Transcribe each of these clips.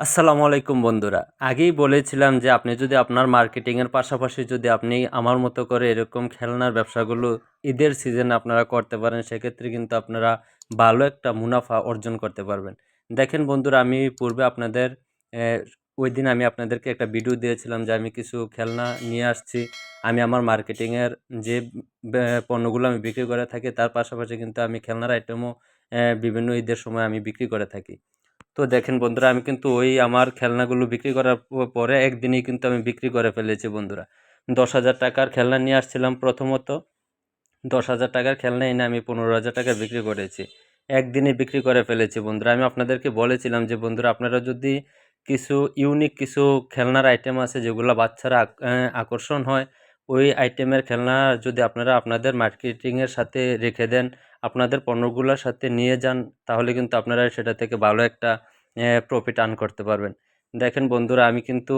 আসসালামু আলাইকুম বন্ধুরা। আগেই বলেছিলাম যে আপনি যদি আপনার মার্কেটিংয়ের পাশাপাশি যদি আপনি আমার মতো করে এরকম খেলনার ব্যবসাগুলো ঈদের সিজনে আপনারা করতে পারেন, সেক্ষেত্রে কিন্তু আপনারা ভালো একটা মুনাফা অর্জন করতে পারবেন। দেখেন বন্ধুরা, আমি পূর্বে আপনাদের ওই দিন আমি আপনাদেরকে একটা ভিডিও দিয়েছিলাম যে আমি কিছু খেলনা নিয়ে আসছি। আমি আমার মার্কেটিংয়ের যে পণ্যগুলো আমি বিক্রি করে থাকি, তার পাশাপাশি কিন্তু আমি খেলনার আইটেমও বিভিন্ন ঈদের সময় আমি বিক্রি করে থাকি। তো দেখেন বন্ধুরা, আমি কিন্তু ওই আমার খেলনাগুলো বিক্রি করার পরে একদিনেই কিন্তু আমি বিক্রি করে ফেলেছি বন্ধুরা। দশ হাজার টাকার খেলনা নিয়ে আসছিলাম প্রথমত। দশ হাজার টাকার খেলনা এনে আমি পনেরো হাজার টাকা বিক্রি করেছি। একদিনে বিক্রি করে ফেলেছি বন্ধুরা। আমি আপনাদেরকে বলেছিলাম যে, বন্ধুরা, আপনারা যদি কিছু, ইউনিক কিছু খেলনার আইটেম আছে যেগুলো বাচ্চারা আকর্ষণ হয় ওই আইটেমের খেলনা যদি আপনারা আপনাদের মার্কেটিংয়ের সাথে রেখে দেন, আপনাদের পণ্যগুলোর সাথে নিয়ে যান, তাহলে কিন্তু আপনারা সেটা থেকে ভালো একটা প্রফিট আর্ন করতে পারবেন। দেখেন বন্ধুরা, আমি কিন্তু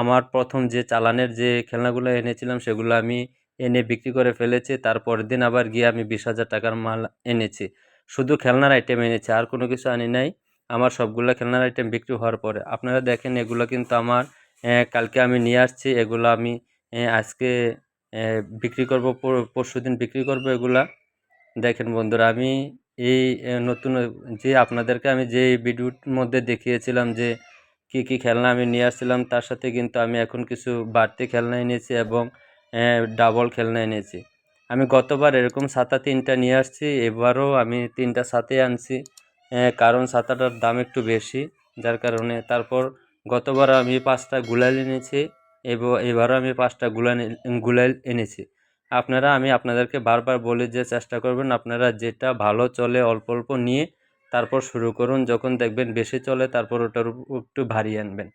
আমার প্রথম যে চালানের যে খেলনাগুলো এনেছিলাম, সেগুলো আমি এনে বিক্রি করে ফেলেছি। তারপরের দিন আবার গিয়ে আমি বিশ হাজার টাকার মাল এনেছি। শুধু খেলনার আইটেম এনেছি, আর কোনো কিছু আনি নাই। আমার সবগুলো খেলনার আইটেম বিক্রি হওয়ার পরে। আপনারা দেখেন, এগুলো কিন্তু আমার কালকে আমি নিয়ে আসছি। এগুলো আমি আজকে বিক্রি করব পরশু দিন বিক্রি করব এগুলা। দেখেন বন্ধুরা, আমি এই নতুন, যে আপনাদেরকে আমি যে ভিডিওর মধ্যে দেখিয়েছিলাম যে কি কি খেলনা আমি নিয়ে আসছিলাম, তার সাথে কিন্তু আমি এখন কিছু বাড়তি খেলনা এনেছি এবং ডাবল খেলনা এনেছি। আমি গতবার এরকম ছাতা তিনটা নিয়ে আসছি, এবারও আমি তিনটা ছাতে আনছি। কারণ ছাতাটার দাম একটু বেশি, যার কারণে তারপর গতবার আমি পাঁচটা গুলাল এনেছি। এবারও আমি পাঁচটা গুলাল গুলাল এনেছি। আপনারা, আমি আপনাদেরকে বারবার বলে যে চেষ্টা করবেন আপনারা যেটা ভালো চলে অল্প অল্প নিয়ে তারপর শুরু করুন। যখন দেখবেন বেশি চলে তারপর ওটার একটু ভারী আনবেন।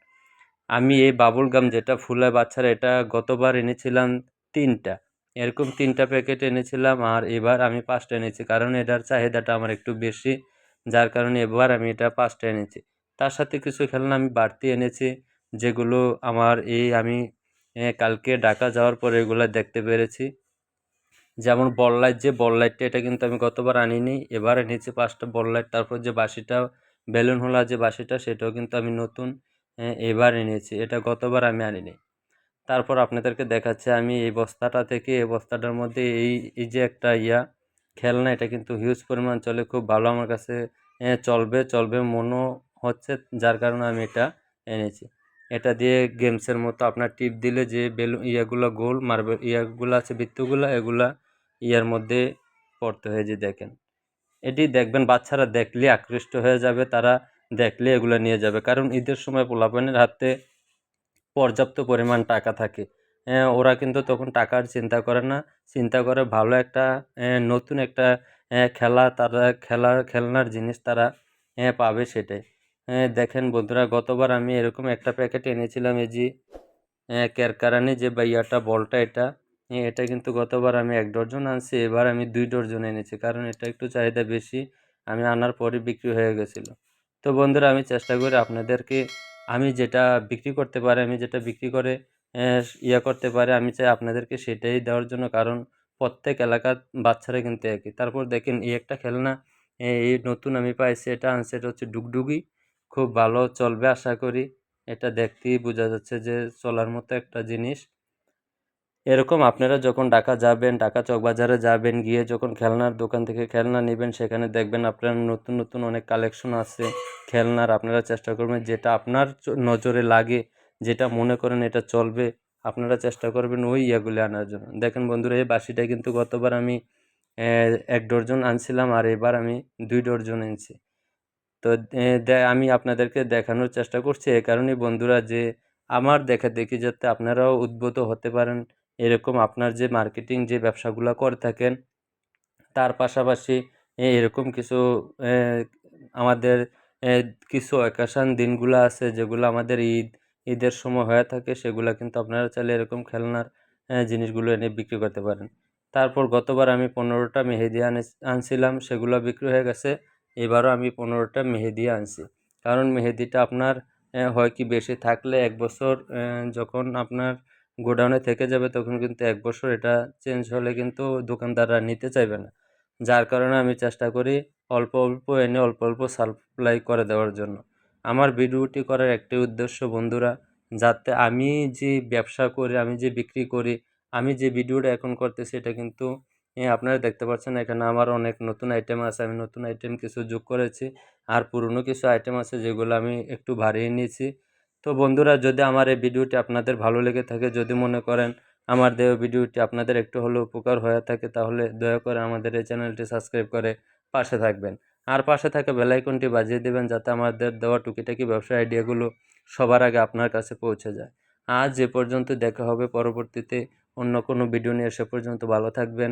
আমি এই বাবুল গাম যেটা ফুলে বাচ্চারা, এটা গতবার এনেছিলাম তিনটা। এরকম তিনটা প্যাকেট এনেছিলাম আর এবার আমি পাঁচটা এনেছি। কারণ এটার চাহিদাটা আমার একটু বেশি। যার কারণে এবার আমি এটা পাঁচটা এনেছি। তার সাথে কিছু খেলনা আমি বাড়তি এনেছি। যেগুলো আমার এই আমি কালকে ঢাকা যাওয়ার পরে এগুলো দেখতে পেরেছি। যেমন বল লাইট, যে বল লাইটটা, এটা কিন্তু আমি গতবার আনিনি। এবার এনেছি পাঁচটা বল লাইট, তারপর যে বাসিটা বেলুন হোলা যে বাসিটা সেটাও কিন্তু আমি নতুন এবার এনেছি। এটা গতবার আমি আনিনি। তারপর আপনাদেরকে দেখাচ্ছে আমি এই বস্তাটা থেকে, এই বস্তাটার মধ্যে এই এই যে একটা ইয়া, খেলনা, এটা কিন্তু হিউজ পরিমাণ চলে, খুব ভালো আমার কাছে চলবে চলবে মনও হচ্ছে, যার কারণে আমি এটা এনেছি। এটা দিয়ে গেমসের মতো আপনার টিপ দিলে যে বেলুন ইয়াগুলো গোল মার্বেল ইয়াগুলো আছে বৃত্তগুলো, এগুলা ইয়ার মধ্যে পড়তে হয়ে যে দেখেন। এটি দেখবেন বাচ্চারা দেখলে আকৃষ্ট হয়ে যাবে, তারা দেখলে এগুলো নিয়ে যাবে। কারণ ঈদের সময় পোলাপানের হাতে পর্যাপ্ত পরিমাণ টাকা থাকে। ওরা কিন্তু তখন টাকার চিন্তা করে না। চিন্তা করে ভালো একটা নতুন একটা খেলা, তারা খেলার খেলনার জিনিস তারা পাবে সেটাই। দেখেন বন্ধুরা, গতবার আমি এরকম একটা প্যাকেট এনেছিলাম, এই যে ক্যারকারানি যে বাইয়াটা, বলটা এটা এটা কিন্তু গতবার আমি এক ডর্জন আনছি, এবার আমি দুই ডর্জন এনেছি, কারণ এটা একটু চাহিদা বেশি, আমি আনার পরে বিক্রি হয়ে গেছিল। তো বন্ধুরা, আমি চেষ্টা করি আপনাদেরকে, আমি যেটা বিক্রি করতে পারি, আমি যেটা বিক্রি করে ইয়ে করতে পারি, আমি চাই আপনাদেরকে সেটাই দেওয়ার জন্য, কারণ প্রত্যেক এলাকার বাচ্চারা কিন্তু একই। তারপর দেখেন, এই একটা খেলনা এই নতুন আমি পাইছি, এটা আনছে, এটা হচ্ছে ডুগডুগি খুব ভালো চলবে আশা করি। এটা দেখতেই বোঝা যাচ্ছে যে চলার মতো একটা জিনিস। এরকম আপনারা যখন ঢাকা যাবেন, ঢাকা চকবাজারে যাবেন, গিয়ে যখন খেলনার দোকান থেকে খেলনা নেবেন, সেখানে দেখবেন আপনার নতুন নতুন অনেক কালেকশন আছে। খেলনার আপনারা চেষ্টা করবেন যেটা আপনার নজরে লাগে, যেটা মনে করেন এটা চলবে, আপনারা চেষ্টা করবেন ওই ইয়েগুলি আনার জন্য। দেখেন বন্ধুরা, এই বাসিটা কিন্তু গতবার আমি এক ডর্জন আনছিলাম আর এবার আমি দুই ডর্জন এনেছি। তো আমি আপনাদেরকে দেখানোর চেষ্টা করছি। এ কারণেই বন্ধুরা যে আমার দেখা দেখি যাতে আপনারাও উদ্ভূত হতে পারেন এরকম আপনার যে মার্কেটিং যে ব্যবসাগুলো করে থাকেন, তার পাশাপাশি এরকম কিছু আমাদের কিছু অকেশান দিনগুলো আছে যেগুলো আমাদের ঈদ, ঈদের সময় হয়ে থাকে, সেগুলো কিন্তু আপনারা চাইলে এরকম খেলনার জিনিসগুলো এনে বিক্রি করতে পারেন। তারপর গতবার আমি পনেরোটা মেহেদি আনে আনছিলাম, সেগুলো বিক্রি হয়ে গেছে। এবারও আমি পনেরোটা মেহেদি আনছি। কারণ মেহেদিটা আপনার হয় কি বেশি থাকলে এক বছর যখন আপনার গোডাউনে থেকে যাবে তখন কিন্তু এক বছর এটা চেঞ্জ হলে কিন্তু দোকানদাররা নিতে চাইবে না। যার কারণে আমি চেষ্টা করি অল্প অল্প এনে অল্প অল্প সাপ্লাই করে দেওয়ার জন্য। আমার ভিডিওটি করার একটি উদ্দেশ্য, বন্ধুরা, যাতে আমি যে ব্যবসা করি, আমি যে বিক্রি করি, আমি যে ভিডিওটা এখন করতেছি, এটা কিন্তু আপনারা দেখতে পাচ্ছেন এখানে আমার অনেক নতুন আইটেম আছে। আমি নতুন আইটেম কিছু যোগ করেছি। আর পুরনো কিছু আইটেম আছে যেগুলো আমি একটু বাড়িয়ে নিয়েছি। তো বন্ধুরা, যদি আমার এই ভিডিওটি আপনাদের ভালো লেগে থাকে, যদি মনে করেন আমার দেওয়া ভিডিওটি আপনাদের একটু হলেও উপকার হয়ে থাকে, তাহলে দয়া করে আমাদের এই চ্যানেলটি সাবস্ক্রাইব করে পাশে থাকবেন। আর পাশে থাকা বেলাইকনটি বাজিয়ে দেবেন, যাতে আমাদের দেওয়া টুকিটাকি ব্যবসা আইডিয়াগুলো সবার আগে আপনার কাছে পৌঁছে যায়। আজ এ পর্যন্ত দেখা হবে পরবর্তীতে অন্য কোনো ভিডিও নিয়ে। সে পর্যন্ত ভালো থাকবেন।